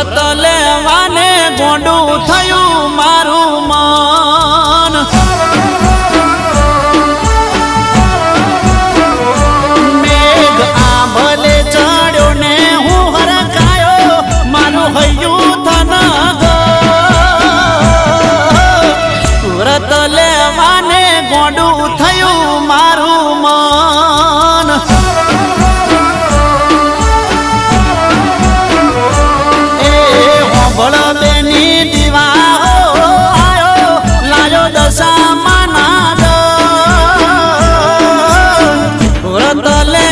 વ્રત લેવાને ગોંડું થયું મારું મન. મેઘ આંભલે ચડ્યો ને હું હરકાયો મારું હૈયું થન વ્રત લેવાને ગોંડું થયું vale